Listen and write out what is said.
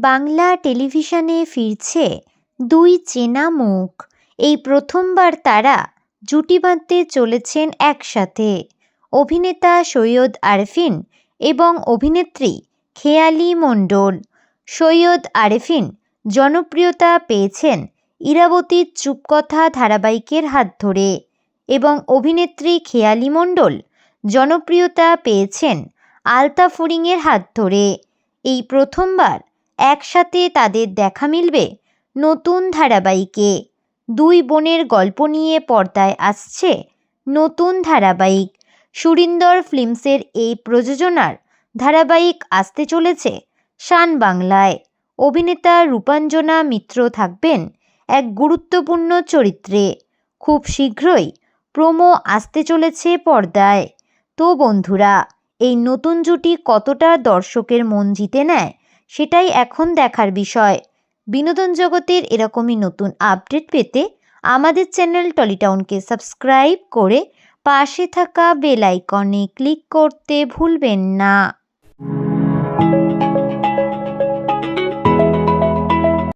বাংলা টেলিভিশনে ফিরছে দুই চেনা মুখ। এই প্রথমবার তারা জুটি বাঁধতে চলেছেন একসাথে। অভিনেতা সৈয়দ আরফিন এবং অভিনেত্রী খেয়ালি মণ্ডল। সৈয়দ আরেফিন জনপ্রিয়তা পেয়েছেন ইরাবতীর চুপকথা ধারাবাহিকের হাত ধরে এবং অভিনেত্রী খেয়ালি মণ্ডল জনপ্রিয়তা পেয়েছেন আলতা ফড়িংয়ের হাত ধরে। এই প্রথমবার একসাথে তাদের দেখা মিলবে? নতুন ধারাবাহিকে দুই বোনের গল্প নিয়ে পর্দায় আসছে নতুন ধারাবাহিক। সুরিন্দর ফিল্মসের এই প্রযোজনার ধারাবাহিক আসতে চলেছে শান বাংলায়। অভিনেতা রূপাঞ্জনা মিত্র থাকবেন এক গুরুত্বপূর্ণ চরিত্রে। খুব শীঘ্রই প্রোমো আসতে চলেছে পর্দায়। তো বন্ধুরা, এই নতুন জুটি কতটা দর্শকের মন জিতে নেয় সেটাই এখন দেখার বিষয়। বিনোদন জগতের এরকমই নতুন আপডেট পেতে আমাদের চ্যানেল টলিটাউনকে সাবস্ক্রাইব করে পাশে থাকা বেল আইকনে ক্লিক করতে ভুলবেন না।